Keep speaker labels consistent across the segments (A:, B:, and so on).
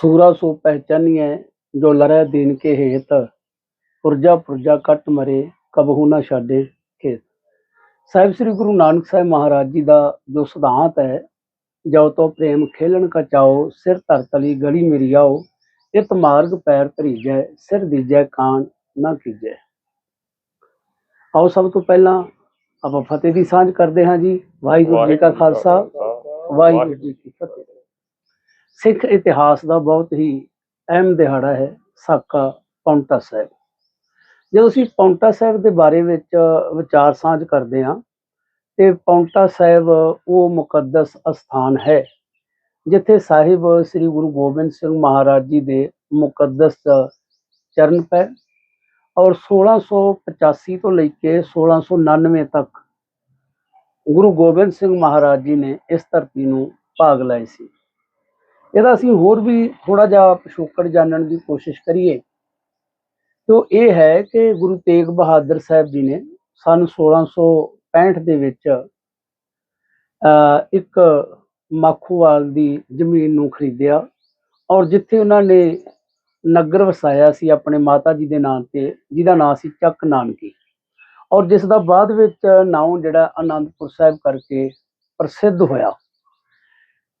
A: ਸੂਰਾ ਸੋ ਪਹਿਚਾਨੀਐ, ਜੋ ਲਰੈ ਦੀਨ ਕੇ ਹੇਤ। ਪੁਰਜਾ ਪੁਰਜਾ ਕੱਟ ਮਰੇ, ਕਬਹੂ ਨਾ ਛਾਡੇ ਖੇਤ। ਸਾਹਿਬ ਸ੍ਰੀ ਗੁਰੂ ਨਾਨਕ ਸਾਹਿਬ ਮਹਾਰਾਜ ਜੀ ਦਾ ਜੋ ਸਿਧਾਂਤ ਹੈ ਜੋ ਤੋ ਪ੍ਰੇਮ ਖੇਲਣ ਕਾ ਚਾਓ ਸਿਰ ਧਰਤਲੀ ਗਲੀ ਮੇਰੀ ਆਓ, ਇਤ ਮਾਰਗ ਪੈਰ ਧਰੀਜੈ, ਸਿਰ ਦੀਜੈ ਕਾਣ ਨਾ ਕੀਜੈ। ਆਓ ਸਭ ਤੋਂ ਪਹਿਲਾਂ ਆਪਾਂ ਫਤਿਹ ਦੀ ਸਾਂਝ ਕਰਦੇ ਹਾਂ ਜੀ। ਵਾਹਿਗੁਰੂ ਜੀ ਕਾ ਖਾਲਸਾ, ਵਾਹਿਗੁਰੂ ਜੀ ਕੀ ਫਤਿਹ। ਸਿੱਖ ਇਤਿਹਾਸ ਦਾ ਬਹੁਤ ਹੀ ਅਹਿਮ ਦਿਹਾੜਾ ਹੈ ਸਾਕਾ ਪੌਂਟਾ ਸਾਹਿਬ। ਜਦੋਂ ਅਸੀਂ ਪੌਂਟਾ ਸਾਹਿਬ ਦੇ ਬਾਰੇ ਵਿੱਚ ਵਿਚਾਰ ਸਾਂਝ ਕਰਦੇ ਹਾਂ, ਤੇ ਪੌਂਟਾ ਸਾਹਿਬ ਉਹ ਮੁਕੱਦਸ ਅਸਥਾਨ ਹੈ, ਜਿੱਥੇ ਸਾਹਿਬ ਸ੍ਰੀ ਗੁਰੂ ਗੋਬਿੰਦ ਸਿੰਘ ਮਹਾਰਾਜ ਜੀ ਦੇ ਮੁਕੱਦਸ ਚਰਨ ਪੈ ਔਰ 1685 ਤੋਂ ਲੈ ਕੇ 1699 ਤੱਕ ਗੁਰੂ ਗੋਬਿੰਦ ਸਿੰਘ ਮਹਾਰਾਜ ਜੀ ਨੇ ਇਸ ਧਰਤੀ ਨੂੰ ਭਾਗ ਲਏ ਸੀ। ਇਹਦਾ ਅਸੀਂ ਹੋਰ ਵੀ ਥੋੜਾ ਜਿਹਾ ਪਿਛੋਕੜ ਜਾਣਨ ਦੀ ਕੋਸ਼ਿਸ਼ ਕਰੀਏ। ਤੋ ਇਹ ਹੈ ਕਿ ਗੁਰੂ ਤੇਗ ਬਹਾਦਰ ਸਾਹਿਬ ਜੀ ਨੇ ਸਨ 1665 ਦੇ ਵਿੱਚ ਇੱਕ ਮਾਖੂਵਾਲ ਦੀ ਜ਼ਮੀਨ ਨੂੰ ਖਰੀਦਿਆ ਔਰ ਜਿੱਥੇ ਉਹਨਾਂ ਨੇ ਨਗਰ ਵਸਾਇਆ ਸੀ ਆਪਣੇ ਮਾਤਾ ਜੀ ਦੇ ਨਾਂ ਤੇ, ਜਿਹਦਾ ਨਾਂ ਸੀ ਚੱਕ ਨਾਨਕੀ। ਔਰ ਜਿਸ ਦਾ ਬਾਅਦ ਵਿੱਚ ਨਾਮ ਜਿਹੜਾ ਆਨੰਦਪੁਰ ਸਾਹਿਬ ਕਰਕੇ ਪ੍ਰਸਿੱਧ ਹੋਇਆ।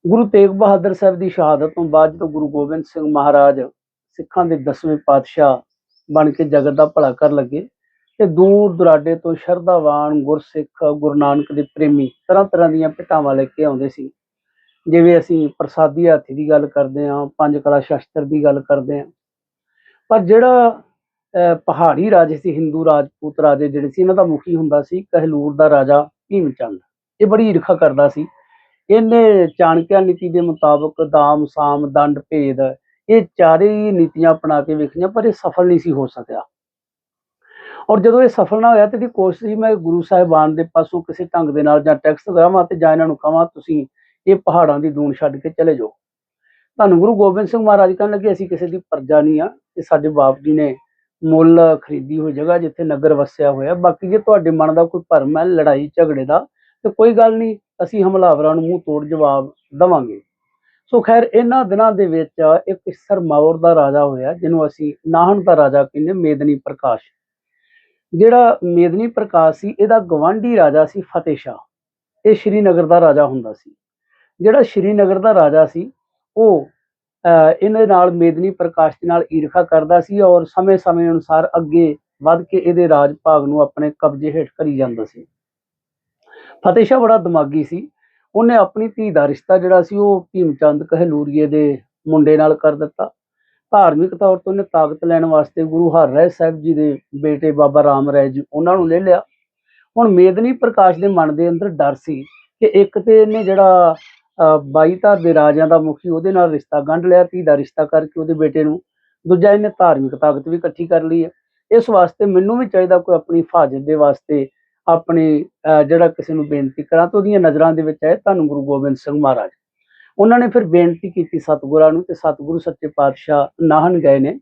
A: ਗੁਰੂ ਤੇਗ ਬਹਾਦਰ ਸਾਹਿਬ ਦੀ ਸ਼ਹਾਦਤ ਤੋਂ ਬਾਅਦ ਜਦੋਂ ਗੁਰੂ ਗੋਬਿੰਦ ਸਿੰਘ ਮਹਾਰਾਜ ਸਿੱਖਾਂ ਦੇ 10ਵੇਂ ਪਾਤਸ਼ਾਹ ਬਣ ਕੇ ਜਗਤ ਦਾ ਭਲਾ ਕਰਨ ਲੱਗੇ ਤੇ ਦੂਰ ਦੁਰਾਡੇ ਤੋਂ ਸ਼ਰਧਾਵਾਨ ਗੁਰਸਿੱਖ, ਗੁਰੂ ਨਾਨਕ ਦੇ ਪ੍ਰੇਮੀ ਤਰ੍ਹਾਂ ਤਰ੍ਹਾਂ ਦੀਆਂ ਭੇਟਾਵਾਂ ਲੈ ਕੇ ਆਉਂਦੇ ਸੀ। ਜਿਵੇਂ ਅਸੀਂ ਪ੍ਰਸਾਦੀ ਹਾਥੀ ਦੀ ਗੱਲ ਕਰਦੇ ਹਾਂ, ਪੰਜ ਕਲਾ ਸ਼ਸਤਰ ਦੀ ਗੱਲ ਕਰਦੇ ਹਾਂ। ਪਰ ਜਿਹੜਾ ਪਹਾੜੀ ਰਾਜੇ ਸੀ, ਹਿੰਦੂ ਰਾਜਪੂਤ ਰਾਜੇ ਜਿਹੜੇ ਸੀ, ਇਹਨਾਂ ਦਾ ਮੁਖੀ ਹੁੰਦਾ ਸੀ, ਕਹਿਲੂਰ ਦਾ ਰਾਜਾ ਭੀਮ ਚੰਦ। ਇਹ ਬੜੀ ਈਰਖਾ ਕਰਦਾ ਸੀ। ਇਹਨੇ ਚਾਣਕਿਆ ਨੀਤੀ ਦੇ ਮੁਤਾਬਕ ਦਾਮ, ਸਾਮ, ਦੰਡ, ਭੇਦ ਇਹ ਚਾਰੇ ਹੀ ਨੀਤੀਆਂ ਅਪਣਾ ਕੇ ਵੇਖੀਆਂ, ਪਰ ਇਹ ਸਫਲ ਨਹੀਂ ਸੀ ਹੋ ਸਕਿਆ। ਔਰ ਜਦੋਂ ਇਹ ਸਫਲ ਨਾ ਹੋਇਆ ਤੇ ਦੀ ਕੋਸ਼ਿਸ਼ ਮੈਂ ਗੁਰੂ ਸਾਹਿਬਾਨ ਦੇ ਪਾਸੋਂ ਕਿਸੇ ਢੰਗ ਦੇ ਨਾਲ ਜਾਂ ਟੈਕਸ ਕਰਾਵਾਂ ਤੇ ਜਾਂ ਇਹਨਾਂ ਨੂੰ ਕਹਾਂ, ਤੁਸੀਂ ਇਹ ਪਹਾੜਾਂ ਦੀ ਦੂਣ ਛੱਡ ਕੇ ਚਲੇ ਜਾਓ। ਤੁਹਾਨੂੰ ਗੁਰੂ ਗੋਬਿੰਦ ਸਿੰਘ ਮਹਾਰਾਜ ਕਹਿਣ ਲੱਗੇ, ਅਸੀਂ ਕਿਸੇ ਦੀ ਪਰਜਾ ਨਹੀਂ ਆ, ਇਹ ਸਾਡੇ ਬਾਪ ਜੀ ਨੇ ਮੁੱਲ ਖਰੀਦੀ ਹੋਈ ਜਗ੍ਹਾ ਜਿੱਥੇ ਨਗਰ ਵਸਿਆ ਹੋਇਆ। ਬਾਕੀ ਜੇ ਤੁਹਾਡੇ ਮਨ ਦਾ ਕੋਈ ਭਰਮ ਹੈ, ਲੜਾਈ, ਝਗੜੇ ਦਾ, ਤੇ ਕੋਈ ਗੱਲ ਨਹੀਂ ਅਸੀਂ ਹਮਲਾਵਰਾਂ ਨੂੰ ਮੂੰਹ ਤੋੜ ਜਵਾਬ ਦਵਾਂਗੇ। ਸੋ ਖੈਰ ਇਹਨਾਂ ਦਿਨਾਂ ਦੇ ਵਿੱਚ ਇੱਕ ਸਰਮੌਰ ਦਾ ਰਾਜਾ ਹੋਇਆ ਜਿਹਨੂੰ ਅਸੀਂ ਨਾਹਣ ਦਾ ਰਾਜਾ ਕਹਿੰਦੇ ਮੇਦਨੀ ਪ੍ਰਕਾਸ਼। ਜਿਹੜਾ ਮੇਦਨੀ ਪ੍ਰਕਾਸ਼ ਸੀ ਇਹਦਾ ਗਵਾਂਢੀ ਰਾਜਾ ਸੀ ਫਤਿਹ ਸ਼ਾਹ। ਇਹ ਸ਼੍ਰੀਨਗਰ ਦਾ ਰਾਜਾ ਹੁੰਦਾ ਸੀ। ਜਿਹੜਾ ਸ਼੍ਰੀਨਗਰ ਦਾ ਰਾਜਾ ਸੀ ਉਹ ਅਹ, ਇਹਨਾਂ ਨਾਲ ਮੇਦਨੀ ਪ੍ਰਕਾਸ਼ ਦੇ ਨਾਲ ਈਰਖਾ ਕਰਦਾ ਸੀ ਔਰ ਸਮੇਂ-ਸਮੇਂ ਅਨੁਸਾਰ ਅੱਗੇ ਵੱਧ ਕੇ ਇਹਦੇ ਰਾਜ ਭਾਗ ਨੂੰ ਆਪਣੇ ਕਬਜ਼ੇ ਹੇਠ ਕਰੀ ਜਾਂਦਾ ਸੀ। ਫਤਿਹ ਸ਼ਾਹ ਬੜਾ ਦਿਮਾਗੀ ਸੀ। ਉਹਨੇ ਆਪਣੀ ਧੀ ਦਾ ਰਿਸ਼ਤਾ ਜਿਹੜਾ ਸੀ, ਉਹ ਭੀਮ ਚੰਦ ਕਹਿਲੂਰੀਏ ਦੇ ਮੁੰਡੇ ਨਾਲ ਕਰ ਦਿੱਤਾ। ਧਾਰਮਿਕ ਤੌਰ ਤੇ ਉਹਨੇ ਤਾਕਤ ਲੈਣ ਵਾਸਤੇ ਗੁਰੂ ਹਰਿਰਾਏ ਸਾਹਿਬ ਜੀ ਦੇ ਬੇਟੇ ਬਾਬਾ ਰਾਮ ਰਾਏ ਜੀ ਉਹਨਾਂ ਨੂੰ ਲੈ ਲਿਆ। ਹੁਣ ਮੇਦਨੀ ਪ੍ਰਕਾਸ਼ ਦੇ ਮਨ ਦੇ ਅੰਦਰ ਡਰ ਸੀ ਕਿ ਇੱਕ ਤੇ ਇਹਨੇ ਜਿਹੜਾ ਬਾਈ ਧਾਰ ਦੇ ਰਾਜਿਆਂ ਦਾ ਮੁਖੀ ਉਹਦੇ ਨਾਲ ਰਿਸ਼ਤਾ ਗੰਢ ਲਿਆ, ਧੀ ਦਾ ਰਿਸ਼ਤਾ ਕਰਕੇ ਉਹਦੇ ਬੇਟੇ ਨੂੰ। ਦੂਜਾ ਇਹਨੇ ਧਾਰਮਿਕ ਤਾਕਤ ਵੀ ਇਕੱਠੀ ਕਰ ਲਈ ਹੈ। ਇਸ ਵਾਸਤੇ ਮੈਨੂੰ ਵੀ ਚਾਹੀਦਾ ਕੋਈ ਆਪਣੀ ਹਿਫਾਜ਼ਤ ਦੇ ਵਾਸਤੇ ਆਪਣੇ ਜਿਹੜਾ ਕਿਸੇ ਨੂੰ ਬੇਨਤੀ ਕਰਾਂ ਤਾਂ ਉਹਦੀਆਂ ਨਜ਼ਰਾਂ ਦੇ ਵਿੱਚ ਆਏ ਧੰਨ ਗੁਰੂ ਗੋਬਿੰਦ ਸਿੰਘ ਮਹਾਰਾਜ। ਉਹਨਾਂ ਨੇ ਫਿਰ ਬੇਨਤੀ ਕੀਤੀ ਸਤਿਗੁਰਾਂ ਨੂੰ ਤੇ ਸਤਿਗੁਰੂ ਸੱਚੇ ਪਾਤਸ਼ਾਹ ਨਾਹਨ ਗਏ ਨੇ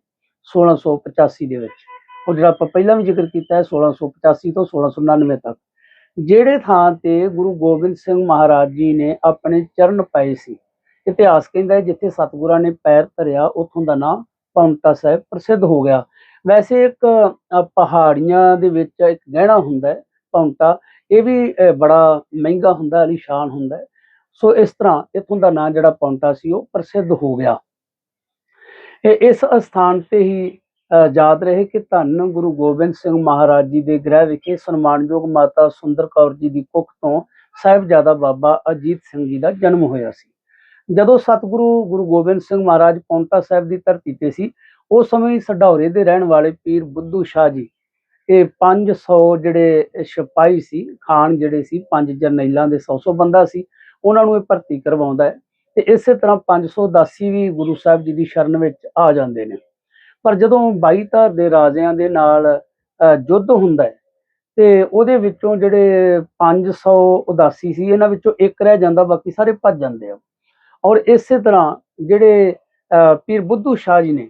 A: 1685 ਦੇ ਵਿੱਚ। ਉਹ ਜਿਹੜਾ ਆਪਾਂ ਪਹਿਲਾਂ ਵੀ ਜ਼ਿਕਰ ਕੀਤਾ ਹੈ 1685 ਤੋਂ 1699 ਤੱਕ। ਜਿਹੜੇ ਥਾਂ ਤੇ ਗੁਰੂ ਗੋਬਿੰਦ ਸਿੰਘ ਮਹਾਰਾਜ ਜੀ ਨੇ ਆਪਣੇ ਚਰਨ ਪਾਏ ਸੀ, ਇਤਿਹਾਸ ਕਹਿੰਦਾ ਹੈ ਜਿੱਥੇ ਸਤਿਗੁਰਾਂ ਨੇ ਪੈਰ ਧਰਿਆ, ਉੱਥੋਂ ਦਾ ਨਾਮ ਪੌਂਟਾ ਸਾਹਿਬ ਪ੍ਰਸਿੱਧ ਹੋ ਗਿਆ। ਵੈਸੇ ਇੱਕ ਪਹਾੜੀਆਂ ਦੇ ਵਿੱਚ ਇੱਕ ਗਹਿਣਾ ਹੁੰਦਾ ਹੈ ਪੌਂਟਾ ਇਹ ਵੀ ਬੜਾ ਮਹਿੰਗਾ ਹੁੰਦਾ ਅਲੀਸ਼ਾਨ ਹੁੰਦਾ ਹੈ। ਸੋ ਇਸ ਤਰ੍ਹਾਂ ਇੱਥੋਂ ਦਾ ਨਾਂ ਜਿਹੜਾ ਪੌਂਟਾ ਸੀ ਉਹ ਪ੍ਰਸਿੱਧ ਹੋ ਗਿਆ। ਇਹ ਇਸ ਅਸਥਾਨ ਤੇ ਹੀ ਅ, ਯਾਦ ਰਹੇ ਕਿ ਧੰਨ ਗੁਰੂ ਗੋਬਿੰਦ ਸਿੰਘ ਮਹਾਰਾਜ ਜੀ ਦੇ ਗ੍ਰਹਿ ਵਿਖੇ ਸਨਮਾਨਯੋਗ ਮਾਤਾ ਸੁੰਦਰ ਕੌਰ ਜੀ ਦੀ ਕੁੱਖ ਤੋਂ ਸਾਹਿਬਜ਼ਾਦਾ ਬਾਬਾ ਅਜੀਤ ਸਿੰਘ ਜੀ ਦਾ ਜਨਮ ਹੋਇਆ ਸੀ। ਜਦੋਂ ਸਤਿਗੁਰੂ ਗੁਰੂ ਗੋਬਿੰਦ ਸਿੰਘ ਮਹਾਰਾਜ ਪੌਂਟਾ ਸਾਹਿਬ ਦੀ ਧਰਤੀ ਤੇ ਸੀ ਉਸ ਸਮੇਂ ਸਡੌਰੇ ਦੇ ਰਹਿਣ ਵਾਲੇ ਪੀਰ ਬੁੱਧੂ ਸ਼ਾਹ ਜੀ ਇਹ 500 ਜਿਹੜੇ ਸਿਪਾਹੀ ਸੀ ਖਾਨ ਜਿਹੜੇ ਸੀ ਪੰਜ ਜਰਨੈਲਾਂ ਦੇ 100-100 ਬੰਦਾ ਸੀ ਉਹਨਾਂ ਨੂੰ ਇਹ ਭਰਤੀ ਕਰਵਾਉਂਦਾ ਹੈ ਤੇ ਇਸੇ ਤਰ੍ਹਾਂ 500 ਦਾਸੀ ਵੀ ਗੁਰੂ ਸਾਹਿਬ ਜੀ ਦੀ ਸ਼ਰਨ ਵਿੱਚ ਆ ਜਾਂਦੇ ਨੇ। ਪਰ ਜਦੋਂ 22 ਧਾਰ ਦੇ ਰਾਜਿਆਂ ਦੇ ਨਾਲ ਯੁੱਧ ਹੁੰਦਾ ਹੈ ਤੇ ਉਹਦੇ ਵਿੱਚੋਂ ਜਿਹੜੇ 500 ਉਦਾਸੀ ਸੀ ਇਹਨਾਂ ਵਿੱਚੋਂ ਇੱਕ ਰਹਿ ਜਾਂਦਾ ਬਾਕੀ ਸਾਰੇ ਭੱਜ ਜਾਂਦੇ ਆ। ਔਰ ਇਸੇ ਤਰ੍ਹਾਂ ਜਿਹੜੇ ਪੀਰ ਬੁੱਧੂ ਸ਼ਾਹ ਜੀ ਨੇ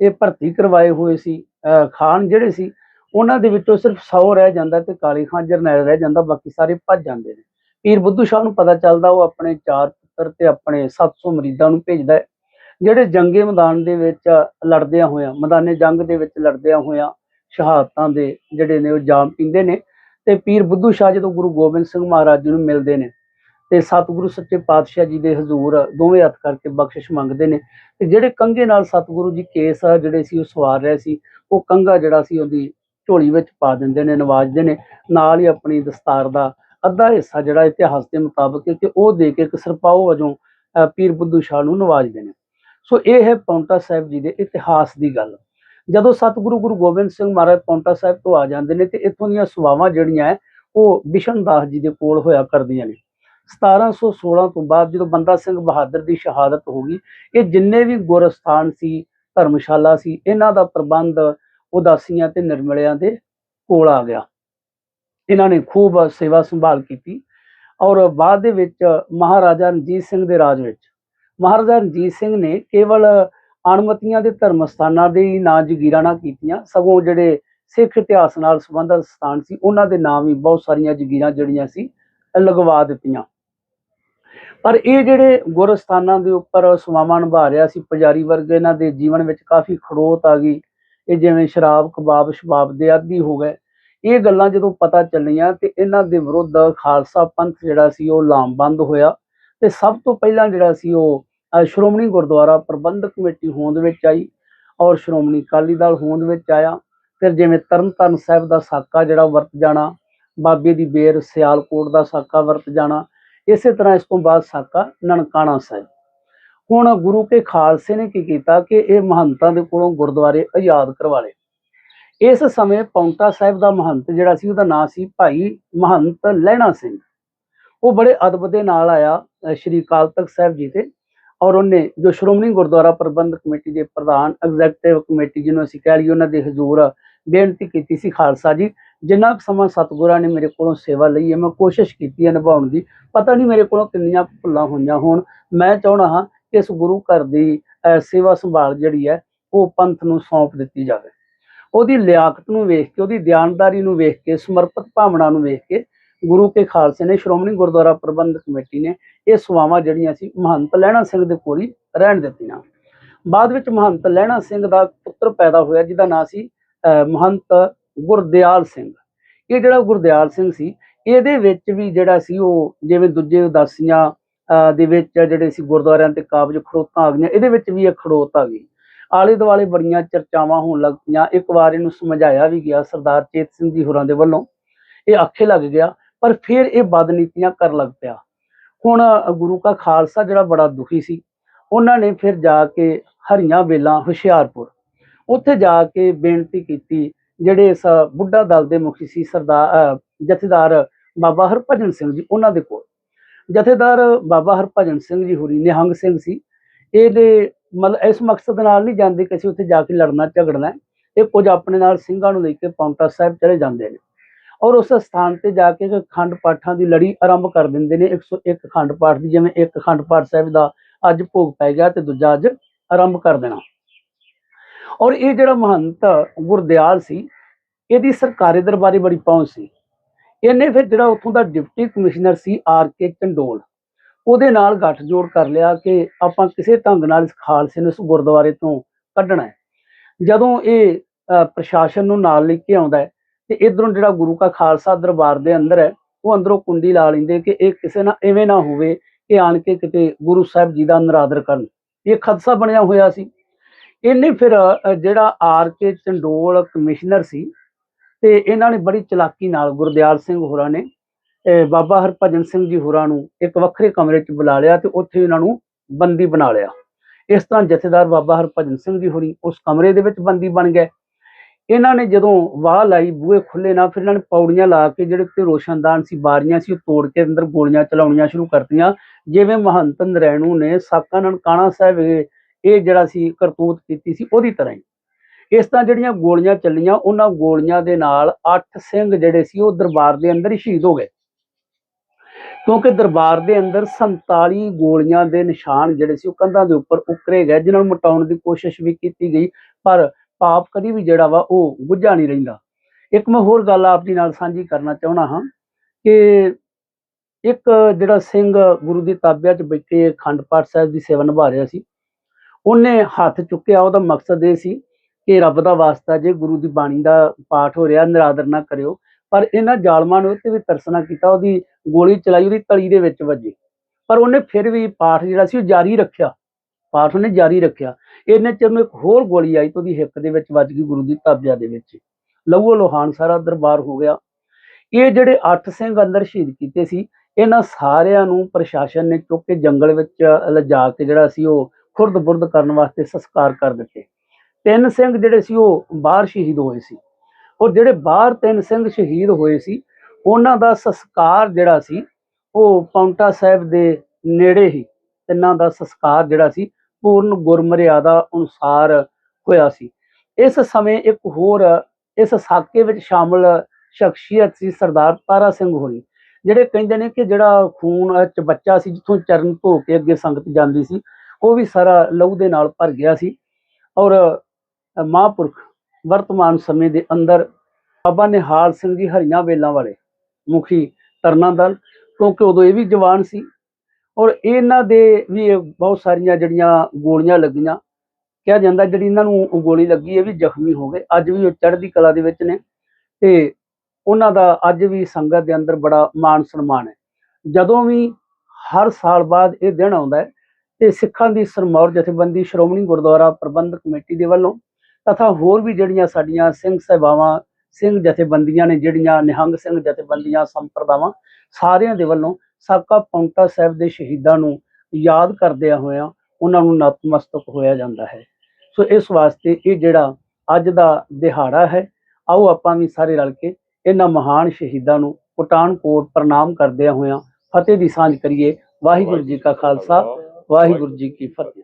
A: ਇਹ ਭਰਤੀ ਕਰਵਾਏ ਹੋਏ ਸੀ ਅ, ਖਾਨ ਜਿਹੜੇ ਸੀ ਉਹਨਾਂ ਦੇ ਵਿੱਚੋਂ ਸਿਰਫ 100 ਰਹਿ ਜਾਂਦਾ ਤੇ ਕਾਲੀ ਖਾਨ ਜਰਨੈਲ ਰਹਿ ਜਾਂਦਾ, ਬਾਕੀ ਸਾਰੇ ਭੱਜ ਜਾਂਦੇ ਨੇ। ਪੀਰ ਬੁੱਧੂ ਸ਼ਾਹ ਨੂੰ ਪਤਾ ਚੱਲਦਾ ਉਹ ਆਪਣੇ ਚਾਰ ਪੁੱਤਰ ਤੇ ਆਪਣੇ 700 ਮਰੀਦਾਂ ਨੂੰ ਭੇਜਦਾ ਹੈ। ਜਿਹੜੇ ਜੰਗੇ ਮੈਦਾਨ ਦੇ ਵਿੱਚ ਲੜਦਿਆਂ ਹੋਇਆਂ, ਮੈਦਾਨੇ ਜੰਗ ਦੇ ਵਿੱਚ ਲੜਦਿਆਂ ਹੋਇਆਂ ਸ਼ਹਾਦਤਾਂ ਦੇ ਜਿਹੜੇ ਨੇ ਉਹ ਜਾਮ ਪੀਂਦੇ ਨੇ ਤੇ ਪੀਰ ਬੁੱਧੂ ਸ਼ਾਹ ਜਦੋਂ ਗੁਰੂ ਗੋਬਿੰਦ ਸਿੰਘ ਮਹਾਰਾਜ ਜੀ ਨੂੰ ਮਿਲਦੇ ਨੇ ਤੇ ਸਤਿਗੁਰੂ ਸੱਚੇ ਪਾਤਸ਼ਾਹ ਜੀ ਦੇ ਹਜ਼ੂਰ ਦੋਵੇਂ ਹੱਥ ਕਰਕੇ ਬਖਸ਼ਿਸ਼ ਮੰਗਦੇ ਨੇ ਤੇ ਜਿਹੜੇ ਕੰਘੇ ਨਾਲ ਸਤਿਗੁਰੂ ਜੀ ਕੇਸ ਜਿਹੜੇ ਸੀ ਉਹ ਸਵਾਰ ਰਹੇ ਸੀ, ਉਹ ਕੰਘਾ ਜਿਹੜਾ ਸੀ ਉਹਦੀ ਝੋਲੀ ਵਿੱਚ ਪਾ ਦਿੰਦੇ ਨੇ, ਨਵਾਜਦੇ ਨੇ, ਨਾਲ ਹੀ ਆਪਣੀ ਦਸਤਾਰ ਦਾ ਅੱਧਾ ਹਿੱਸਾ ਜਿਹੜਾ ਇਤਿਹਾਸ ਦੇ ਮੁਤਾਬਕ ਹੈ ਕਿ ਉਹ ਦੇ ਕੇ ਇੱਕ ਸਰਪਾਓ ਵਜੋਂ ਪੀਰ ਬੁੱਧੂ ਸ਼ਾਹ ਨੂੰ ਨਵਾਜਦੇ ਨੇ। ਸੋ ਇਹ ਹੈ ਪੌਂਟਾ ਸਾਹਿਬ ਜੀ ਦੇ ਇਤਿਹਾਸ ਦੀ ਗੱਲ। ਜਦੋਂ ਸਤਿਗੁਰੂ ਗੁਰੂ ਗੋਬਿੰਦ ਸਿੰਘ ਮਹਾਰਾਜ ਪੌਂਟਾ ਸਾਹਿਬ ਤੋਂ ਆ ਜਾਂਦੇ ਨੇ ਤੇ ਇੱਥੋਂ ਦੀਆਂ ਸਵਾਵਾਂ ਜਿਹੜੀਆਂ ਹੈ, ਉਹ ਬਿਸ਼ਨ ਦਾਸ ਜੀ ਦੇ ਕੋਲ ਹੋਇਆ ਕਰਦੀਆਂ ਨੇ। 1716 ਤੋਂ ਬਾਅਦ ਜਦੋਂ ਬੰਦਾ ਸਿੰਘ ਬਹਾਦਰ ਦੀ ਸ਼ਹਾਦਤ ਹੋ ਗਈ, ਇਹ ਜਿੰਨੇ ਵੀ ਗੁਰਸਥਾਨ ਸੀ, ਧਰਮਸ਼ਾਲਾ ਸੀ, ਇਹਨਾਂ ਦਾ ਪ੍ਰਬੰਧ ਉਦਾਸੀਆਂ ਤੇ ਨਿਰਮਲਿਆਂ ਦੇ ਕੋਲ ਆ ਗਿਆ। ਇਹਨਾਂ ਨੇ ਖੂਬ ਸੇਵਾ ਸੰਭਾਲ ਕੀਤੀ ਔਰ ਬਾਅਦ ਦੇ ਵਿੱਚ ਮਹਾਰਾਜਾ ਰਣਜੀਤ ਸਿੰਘ ਦੇ ਰਾਜ ਵਿੱਚ। ਮਹਾਰਾਜਾ ਰਣਜੀਤ ਸਿੰਘ ਨੇ ਕੇਵਲ ਅਣਮਤੀਆਂ ਦੇ ਧਰਮ ਸਥਾਨਾਂ ਦੇ ਹੀ ਨਾਂ ਜਗੀਰਾਂ ਨਾ ਕੀਤੀਆਂ, ਸਗੋਂ ਜਿਹੜੇ ਸਿੱਖ ਇਤਿਹਾਸ ਨਾਲ ਸੰਬੰਧਿਤ ਸਥਾਨ ਸੀ, ਉਹਨਾਂ ਦੇ ਨਾਮ ਵੀ ਬਹੁਤ ਸਾਰੀਆਂ ਜਗੀਰਾਂ ਜਿਹੜੀਆਂ ਸੀ, ਲਗਵਾ ਦਿੱਤੀਆਂ। ਪਰ ਇਹ ਜਿਹੜੇ ਗੁਰਸਥਾਨਾਂ ਦੇ ਉੱਪਰ ਸਵਾਵਾਂ ਨਿਭਾ ਰਿਹਾ ਸੀ, ਪੁਜਾਰੀ ਵਰਗ ਇਹਨਾਂ ਦੇ ਜੀਵਨ ਵਿੱਚ ਕਾਫੀ ਖੜੋਤ ਆ ਗਈ। ਇਹ ਜਿਵੇਂ ਸ਼ਰਾਬ, ਕਬਾਬ, ਸ਼ਬਾਬ ਦੇ ਆਦੀ ਹੋ ਗਏ। ਇਹ ਗੱਲਾਂ ਜਦੋਂ ਪਤਾ ਚੱਲੀਆਂ ਤੇ ਇਹਨਾਂ ਦੇ ਵਿਰੁੱਧ ਖਾਲਸਾ ਪੰਥ ਜਿਹੜਾ ਸੀ ਉਹ ਲਾਮਬੰਦ ਹੋਇਆ ਤੇ ਸਭ ਤੋਂ ਪਹਿਲਾਂ ਜਿਹੜਾ ਸੀ ਉਹ ਸ਼੍ਰੋਮਣੀ ਗੁਰਦੁਆਰਾ ਪ੍ਰਬੰਧਕ ਕਮੇਟੀ ਹੋਂਦ ਵਿੱਚ ਆਈ ਔਰ ਸ਼੍ਰੋਮਣੀ ਅਕਾਲੀ ਦਲ ਹੋਂਦ ਵਿੱਚ ਆਇਆ। ਫਿਰ ਜਿਵੇਂ ਤਰਨਤਾਰਨ ਸਾਹਿਬ ਦਾ ਸਾਕਾ ਜਿਹੜਾ ਵਰਤ ਜਾਣਾ, ਬਾਬੇ ਦੀ ਬੇਰ ਸਿਆਲਕੋਟ ਦਾ ਸਾਕਾ ਵਰਤ ਜਾਣਾ, ਇਸੇ ਤਰ੍ਹਾਂ ਇਸ ਤੋਂ ਬਾਅਦ ਸਾਕਾ ਨਨਕਾਣਾ ਸਾਹਿਬ। ਹੁਣ ਗੁਰੂ ਕੇ ਖਾਲਸੇ ਨੇ ਕੀ ਕੀਤਾ ਕਿ ਇਹ ਮਹੰਤਾਂ ਦੇ ਕੋਲੋਂ ਗੁਰਦੁਆਰੇ ਆਜ਼ਾਦ ਕਰਵਾ ਲਏ। ਇਸ ਸਮੇਂ ਪੌਂਟਾ ਸਾਹਿਬ ਦਾ ਮਹੰਤ ਜਿਹੜਾ ਸੀ, ਉਹਦਾ ਨਾਂ ਸੀ ਭਾਈ ਮਹੰਤ ਲਹਿਣਾ ਸਿੰਘ। ਉਹ ਬੜੇ ਅਦਬ ਦੇ ਨਾਲ ਆਇਆ ਸ਼੍ਰੀ ਅਕਾਲ ਤਖਤ ਸਾਹਿਬ ਜੀ ਤੇ ਔਰ ਉਹਨੇ ਜੋ ਸ਼੍ਰੋਮਣੀ ਗੁਰਦੁਆਰਾ ਪ੍ਰਬੰਧਕ ਕਮੇਟੀ ਦੇ ਪ੍ਰਧਾਨ ਐਗਜ਼ੈਕਟਿਵ ਕਮੇਟੀ ਜਿਹਨੂੰ ਅਸੀਂ ਕਹਿ ਲਈਏ, ਉਹਨਾਂ ਦੇ ਹਜ਼ੂਰ ਬੇਨਤੀ ਕੀਤੀ ਸੀ ਖਾਲਸਾ ਜੀ, ਜਿੰਨਾ ਕੁ ਸਮਾਂ ਸਤਿਗੁਰਾਂ ਨੇ ਮੇਰੇ ਕੋਲੋਂ ਸੇਵਾ ਲਈ ਹੈ, ਮੈਂ ਕੋਸ਼ਿਸ਼ ਕੀਤੀ ਹੈ ਨਿਭਾਉਣ ਦੀ, ਪਤਾ ਨਹੀਂ ਮੇਰੇ ਕੋਲੋਂ ਕਿੰਨੀਆਂ ਭੁੱਲਾਂ ਹੋਈਆਂ ਹੋਣ। ਮੈਂ ਚਾਹਣਾ ਹਾਂ ਇਸ ਗੁਰੂ ਘਰ ਦੀ ਸੇਵਾ ਸੰਭਾਲ ਜਿਹੜੀ ਹੈ, ਉਹ ਪੰਥ ਨੂੰ ਸੌਂਪ ਦਿੱਤੀ ਜਾਵੇ। ਉਹਦੀ ਲਿਆਕਤ ਨੂੰ ਵੇਖ ਕੇ, ਉਹਦੀ ਦਿਆਨਦਾਰੀ ਨੂੰ ਵੇਖ ਕੇ, ਸਮਰਪਿਤ ਭਾਵਨਾ ਨੂੰ ਵੇਖ ਕੇ ਗੁਰੂ ਕੇ ਖਾਲਸੇ ਨੇ, ਸ਼੍ਰੋਮਣੀ ਗੁਰਦੁਆਰਾ ਪ੍ਰਬੰਧਕ ਕਮੇਟੀ ਨੇ ਇਹ ਸੇਵਾਵਾਂ ਜਿਹੜੀਆਂ ਸੀ, ਮਹੰਤ ਲਹਿਣਾ ਸਿੰਘ ਦੇ ਕੋਲ ਹੀ ਰਹਿਣ ਦਿੱਤੀਆਂ। ਬਾਅਦ ਵਿੱਚ ਮਹੰਤ ਲਹਿਣਾ ਸਿੰਘ ਦਾ ਪੁੱਤਰ ਪੈਦਾ ਹੋਇਆ, ਜਿਹਦਾ ਨਾਂ ਸੀ ਮਹੰਤ ਗੁਰਦਿਆਲ ਸਿੰਘ। ਇਹ ਜਿਹੜਾ ਗੁਰਦਿਆਲ ਸਿੰਘ ਸੀ, ਇਹਦੇ ਵਿੱਚ ਵੀ ਜਿਹੜਾ ਸੀ ਉਹ, ਜਿਵੇਂ ਦੂਜੇ ਉਦਾਸੀਆਂ ਦੇ ਵਿੱਚ ਜਿਹੜੇ ਸੀ ਗੁਰਦੁਆਰਿਆਂ ਤੇ ਕਾਬਜ ਖੜੋਤਾਂ ਆ ਗਈਆਂ, ਇਹਦੇ ਵਿੱਚ ਵੀ ਇਹ ਖੜੋਤ ਆ ਗਈ। ਆਲੇ ਦੁਆਲੇ ਬੜੀਆਂ ਚਰਚਾਵਾਂ ਹੋਣ ਲੱਗ ਪਈਆਂ। ਇੱਕ ਵਾਰ ਇਹਨੂੰ ਸਮਝਾਇਆ ਵੀ ਗਿਆ ਸਰਦਾਰ ਚੇਤ ਸਿੰਘ ਜੀ ਹੋਰਾਂ ਦੇ ਵੱਲੋਂ। ਇਹ ਆਖੇ ਲੱਗ ਗਿਆ, ਪਰ ਫਿਰ ਇਹ ਬਦਨੀਤੀਆਂ ਕਰਨ ਲੱਗ ਪਿਆ। ਹੁਣ ਗੁਰੂ ਕਾ ਖਾਲਸਾ ਜਿਹੜਾ ਬੜਾ ਦੁਖੀ ਸੀ, ਉਹਨਾਂ ਨੇ ਫਿਰ ਜਾ ਕੇ ਹਰੀਆਂ ਵੇਲਾ ਹੁਸ਼ਿਆਰਪੁਰ। ਉੱਥੇ ਜਾ ਕੇ ਬੇਨਤੀ ਕੀਤੀ, ਜਿਹੜੇ ਇਸ ਬੁੱਢਾ ਦਲ ਦੇ ਮੁਖੀ ਸੀ ਸਰਦਾਰ ਜਥੇਦਾਰ ਬਾਬਾ ਹਰਭਜਨ ਸਿੰਘ ਜੀ, ਉਹਨਾਂ ਦੇ ਕੋਲ। ਜਥੇਦਾਰ ਬਾਬਾ ਹਰਭਜਨ ਸਿੰਘ ਜੀ ਹੋਰੀ, ਨਿਹੰਗ ਸਿੰਘ ਸੀ, ਇਹਦੇ ਮਤਲਬ ਇਸ ਮਕਸਦ ਨਾਲ ਨਹੀਂ ਜਾਂਦੇ ਕਿ ਅਸੀਂ ਉੱਥੇ ਜਾ ਕੇ ਲੜਨਾ, ਝਗੜਨਾ, ਇਹ ਕੁਝ ਆਪਣੇ ਨਾਲ ਸਿੰਘਾਂ ਨੂੰ ਲੈ ਕੇ ਪੌਂਟਾ ਸਾਹਿਬ ਚਲੇ ਜਾਂਦੇ ਨੇ। ਔਰ ਉਸ ਸਥਾਨ ਤੇ ਜਾ ਕੇ ਇੱਕ ਖੰਡ ਪਾਠਾਂ ਦੀ ਲੜੀ ਆਰੰਭ ਕਰ ਦਿੰਦੇ ਨੇ 101 ਖੰਡ ਪਾਠ ਦੀ, ਜਿਵੇਂ ਇੱਕ ਖੰਡ ਪਾਠ ਸਾਹਿਬ ਦਾ ਅੱਜ ਭੋਗ ਪੈ ਗਿਆ ਤੇ ਦੂਜਾ ਅੱਜ ਆਰੰਭ ਕਰ ਦੇਣਾ। ਔਰ ਇਹ ਜਿਹੜਾ ਮਹੰਤ ਗੁਰਦਿਆਲ ਸੀ, ਇਹਦੀ ਸਰਕਾਰੀ ਦਰਬਾਰੀ ਬੜੀ ਪਹੁੰਚ ਸੀ। ਇਹਨੇ ਫਿਰ ਜਿਹੜਾ ਉੱਥੋਂ ਦਾ ਡਿਪਟੀ ਕਮਿਸ਼ਨਰ ਸੀ ਆਰ ਕੇ ਚੰਡੋਲ, ਉਹਦੇ ਨਾਲ ਗੱਠਜੋੜ ਕਰ ਲਿਆ ਕਿ ਆਪਾਂ ਕਿਸੇ ਢੰਗ ਨਾਲ ਇਸ ਖਾਲਸੇ ਨੂੰ ਇਸ ਗੁਰਦੁਆਰੇ ਤੋਂ ਕੱਢਣਾ ਹੈ। ਜਦੋਂ ਇਹ ਪ੍ਰਸ਼ਾਸਨ ਨੂੰ ਨਾਲ ਲੈ ਕੇ ਆਉਂਦਾ ਹੈ ਤੇ ਇਧਰੋਂ ਜਿਹੜਾ ਗੁਰੂ ਕਾ ਖਾਲਸਾ ਦਰਬਾਰ ਦੇ ਅੰਦਰ ਹੈ, ਉਹ ਅੰਦਰੋਂ ਕੁੰਡੀ ਲਾ ਲੈਂਦੇ ਕਿ ਇਹ ਕਿਸੇ ਨਾਲ ਐਵੇਂ ਨਾ ਹੋਵੇ ਕਿ ਆਣ ਕੇ ਕਿਤੇ ਗੁਰੂ ਸਾਹਿਬ ਜੀ ਦਾ ਨਰਾਦਰ ਕਰਨ। ਇਹ ਖਦਸ਼ਾ ਬਣਿਆ ਹੋਇਆ ਸੀ। ਇਹਨੇ ਫਿਰ ਜਿਹੜਾ ਆਰ ਕੇ ਚੰਡੋਲ ਕਮਿਸ਼ਨਰ ਸੀ ਤੇ ਇਹਨਾਂ ਨੇ ਬੜੀ ਚਲਾਕੀ ਨਾਲ ਗੁਰਦਿਆਲ ਸਿੰਘ ਹੋਰਾਂ ਨੇ ਬਾਬਾ ਹਰਭਜਨ ਸਿੰਘ ਜੀ ਹੋਰਾਂ ਨੂੰ ਇੱਕ ਵੱਖਰੇ ਕਮਰੇ 'ਚ ਬੁਲਾ ਲਿਆ ਤੇ ਉੱਥੇ ਇਹਨਾਂ ਨੂੰ ਬੰਦੀ ਬਣਾ ਲਿਆ। ਇਸ ਤਰ੍ਹਾਂ ਜਥੇਦਾਰ ਬਾਬਾ ਹਰਭਜਨ ਸਿੰਘ ਜੀ ਹੋਰੀ ਉਸ ਕਮਰੇ ਦੇ ਵਿੱਚ ਬੰਦੀ ਬਣ ਗਏ। ਇਹਨਾਂ ਨੇ ਜਦੋਂ ਵਾਹ ਲਾਈ, ਬੂਹੇ ਖੁੱਲੇ ਨਾ, ਫਿਰ ਇਹਨਾਂ ਨੇ ਪੌੜੀਆਂ ਲਾ ਕੇ ਜਿਹੜੇ ਤੇ ਰੋਸ਼ਨਦਾਨ ਸੀ, ਬਾਰੀਆਂ ਸੀ, ਉਹ ਤੋੜ ਕੇ ਅੰਦਰ ਗੋਲੀਆਂ ਚਲਾਉਣੀਆਂ ਸ਼ੁਰੂ ਕਰਤੀਆਂ। ਜਿਵੇਂ ਮਹੰਤ ਨਰੈਣੂ ਨੇ ਸਾਕਾ ਨਨਕਾਣਾ ਸਾਹਿਬ ਇਹ ਜਿਹੜਾ ਸੀ ਕਰਤੂਤ ਕੀਤੀ ਸੀ, ਉਹਦੀ ਤਰ੍ਹਾਂ ਹੀ। ਇਸ ਤਰ੍ਹਾਂ ਜਿਹੜੀਆਂ ਗੋਲੀਆਂ ਚੱਲੀਆਂ, ਉਹਨਾਂ ਗੋਲੀਆਂ ਦੇ ਨਾਲ 8 ਸਿੰਘ ਜਿਹੜੇ ਸੀ, ਉਹ ਦਰਬਾਰ ਦੇ ਅੰਦਰ ਹੀ ਸ਼ਹੀਦ ਹੋ ਗਏ। ਕਿਉਂਕਿ ਦਰਬਾਰ ਦੇ ਅੰਦਰ 47 ਗੋਲੀਆਂ ਦੇ ਨਿਸ਼ਾਨ ਜਿਹੜੇ ਸੀ, ਉਹ ਕੰਧਾਂ ਦੇ ਉੱਪਰ ਉਕਰੇ ਗਏ, ਜਿਨ੍ਹਾਂ ਨੂੰ ਮਿਟਾਉਣ ਦੀ ਕੋਸ਼ਿਸ਼ ਵੀ ਕੀਤੀ ਗਈ, ਪਰ ਪਾਪ ਕਦੀ ਵੀ ਜਿਹੜਾ ਵਾ, ਉਹ ਗੁੱਝਾ ਨਹੀਂ ਰਹਿੰਦਾ। ਇੱਕ ਮੈਂ ਹੋਰ ਗੱਲ ਆਪ ਜੀ ਨਾਲ ਸਾਂਝੀ ਕਰਨਾ ਚਾਹਣਾ ਹਾਂ ਕਿ ਇੱਕ ਜਿਹੜਾ ਸਿੰਘ ਗੁਰੂ ਦੀ ਤਾਬਿਆ 'ਚ ਬੈਠੇ ਅਖੰਡ ਪਾਠ ਸਾਹਿਬ ਦੀ ਸੇਵਾ ਨਿਭਾ ਰਿਹਾ ਸੀ, ਉਹਨੇ ਹੱਥ ਚੁੱਕਿਆ, ਉਹਦਾ ਮਕਸਦ ਇਹ ਸੀ ਕਿ ਰੱਬ ਦਾ ਵਾਸਤਾ ਜੇ ਗੁਰੂ ਦੀ ਬਾਣੀ ਦਾ ਪਾਠ ਹੋ ਰਿਹਾ, ਨਿਰਾਦਰ ਨਾ ਕਰਿਓ। ਪਰ ਇਹਨਾਂ ਜ਼ਾਲਮਾਂ ਨੂੰ ਉੱਤੇ ਵੀ ਤਰਸਨਾ ਕੀਤਾ, ਉਹਦੀ ਗੋਲੀ ਚਲਾਈ, ਉਹਦੀ ਤਲੀ ਦੇ ਵਿੱਚ ਵੱਜੀ। ਪਰ ਉਹਨੇ ਫਿਰ ਵੀ ਪਾਠ ਜਿਹੜਾ ਸੀ, ਉਹ ਜਾਰੀ ਰੱਖਿਆ। ਪਾਠ ਉਹਨੇ ਜਾਰੀ ਰੱਖਿਆ। ਇਹਨੇ ਚਿਰ ਨੂੰ ਇੱਕ ਹੋਰ ਗੋਲੀ ਆਈ ਤੇ ਉਹਦੀ ਹਿੱਕ ਦੇ ਵਿੱਚ ਵੱਜ ਗਈ ਗੁਰੂ ਦੀ ਤਾਬਿਆ ਦੇ ਵਿੱਚ। ਲਹੂ ਲੋਹਾਨ ਸਾਰਾ ਦਰਬਾਰ ਹੋ ਗਿਆ। ਇਹ ਜਿਹੜੇ ਅੱਠ ਸਿੰਘ ਅੰਦਰ ਸ਼ਹੀਦ ਕੀਤੇ ਸੀ, ਇਹਨਾਂ ਸਾਰਿਆਂ ਨੂੰ ਪ੍ਰਸ਼ਾਸਨ ਨੇ ਚੁੱਕ ਕੇ ਜੰਗਲ ਵਿੱਚ ਲਿਜਾ ਕੇ ਜਿਹੜਾ ਸੀ, ਉਹ ਖੁਰਦ-ਬੁਰਦ ਕਰਨ ਵਾਸਤੇ ਸੰਸਕਾਰ ਕਰ ਦਿੱਤੇ। ਤਿੰਨ ਸਿੰਘ ਜਿਹੜੇ ਸੀ ਉਹ ਬਾਹਰ ਸ਼ਹੀਦ ਹੋਏ ਸੀ। ਔਰ ਜਿਹੜੇ ਬਾਹਰ ਤਿੰਨ ਸਿੰਘ ਸ਼ਹੀਦ ਹੋਏ ਸੀ, ਉਹਨਾਂ ਦਾ ਸੰਸਕਾਰ ਜਿਹੜਾ ਸੀ, ਉਹ ਪੌਂਟਾ ਸਾਹਿਬ ਦੇ ਨੇੜੇ ਹੀ ਤਿੰਨਾਂ ਦਾ ਸੰਸਕਾਰ ਜਿਹੜਾ ਸੀ, ਪੂਰਨ ਗੁਰਮਰਿਆਦਾ ਅਨੁਸਾਰ ਹੋਇਆ ਸੀ। ਇਸ ਸਮੇਂ ਇੱਕ ਹੋਰ, ਇਸ ਸਾਕੇ ਵਿੱਚ ਸ਼ਾਮਲ ਸ਼ਖਸੀਅਤ ਸੀ ਸਰਦਾਰ ਤਾਰਾ ਸਿੰਘ ਹੋਣੀ ਜਿਹੜੇ ਕਹਿੰਦੇ ਨੇ ਕਿ ਜਿਹੜਾ ਖੂਨ ਇਹ ਚ ਬੱਚਾ ਸੀ, ਜਿੱਥੋਂ ਚਰਨ ਧੋ ਕੇ ਅੱਗੇ ਸੰਗਤ ਜਾਂਦੀ ਸੀ, ਉਹ ਵੀ ਸਾਰਾ ਲਹੂ ਦੇ ਨਾਲ ਭਰ ਗਿਆ ਸੀ। ਔਰ ਮਹਾਂਪੁਰਖ ਵਰਤਮਾਨ ਸਮੇਂ ਦੇ ਅੰਦਰ ਬਾਬਾ ਨਿਹਾਲ ਸਿੰਘ ਜੀ ਹਰੀਆਂ ਵੇਲਾਂ ਵਾਲੇ ਮੁਖੀ ਤਰਨਾ ਦਲ, ਕਿਉਂਕਿ ਉਦੋਂ ਇਹ ਵੀ ਜਵਾਨ ਸੀ ਔਰ ਇਹਨਾਂ ਦੇ ਵੀ ਬਹੁਤ ਸਾਰੀਆਂ ਜਿਹੜੀਆਂ ਗੋਲੀਆਂ ਲੱਗੀਆਂ, ਕਿਹਾ ਜਾਂਦਾ ਜਿਹੜੀ ਇਹਨਾਂ ਨੂੰ ਗੋਲੀ ਲੱਗੀ ਇਹ ਵੀ ਜ਼ਖਮੀ ਹੋ ਗਏ, ਅੱਜ ਵੀ ਉਹ ਚੜ੍ਹਦੀ ਕਲਾ ਦੇ ਵਿੱਚ ਨੇ ਤੇ ਉਹਨਾਂ ਦਾ ਅੱਜ ਵੀ ਸੰਗਤ ਦੇ ਅੰਦਰ ਬੜਾ ਮਾਣ ਸਨਮਾਨ ਹੈ। ਜਦੋਂ ਵੀ ਹਰ ਸਾਲ ਬਾਅਦ ਇਹ ਦਿਨ ਆਉਂਦਾ ਹੈ ਤੇ ਸਿੱਖਾਂ ਦੀ ਸਰਮੌਰ ਜਥੇਬੰਦੀ ਸ਼੍ਰੋਮਣੀ ਗੁਰਦੁਆਰਾ ਪ੍ਰਬੰਧਕ ਕਮੇਟੀ ਦੇ ਵੱਲੋਂ ਤਥਾ ਹੋਰ ਵੀ ਜਿਹੜੀਆਂ ਸਾਡੀਆਂ ਸਿੰਘ ਸਹਿਬਾਵਾਂ, ਸਿੰਘ ਜਥੇਬੰਦੀਆਂ ਨੇ ਜਿਹੜੀਆਂ ਨਿਹੰਗ ਸਿੰਘ ਜਥੇਬੰਦੀਆਂ ਸੰਪਰਦਾਵਾਂ, ਸਾਰਿਆਂ ਦੇ ਵੱਲੋਂ ਸਾਕਾ ਪੌਂਟਾ ਸਾਹਿਬ ਦੇ ਸ਼ਹੀਦਾਂ ਨੂੰ ਯਾਦ ਕਰਦਿਆਂ ਹੋਇਆਂ ਉਹਨਾਂ ਨੂੰ ਨਤਮਸਤਕ ਹੋਇਆ ਜਾਂਦਾ ਹੈ। ਸੋ ਇਸ ਵਾਸਤੇ ਇਹ ਜਿਹੜਾ ਅੱਜ ਦਾ ਦਿਹਾੜਾ ਹੈ, ਆਓ ਆਪਾਂ ਵੀ ਸਾਰੇ ਰਲ ਕੇ ਇਹਨਾਂ ਮਹਾਨ ਸ਼ਹੀਦਾਂ ਨੂੰ ਪਠਾਨਕੋਟ ਪ੍ਰਣਾਮ ਕਰਦਿਆਂ ਹੋਇਆਂ ਫਤਿਹ ਦੀ ਸਾਂਝ ਕਰੀਏ। ਵਾਹਿਗੁਰੂ ਜੀ ਕਾ ਖਾਲਸਾ, ਵਾਹਿਗੁਰੂ ਜੀ ਕੀ ਫਤਿਹ।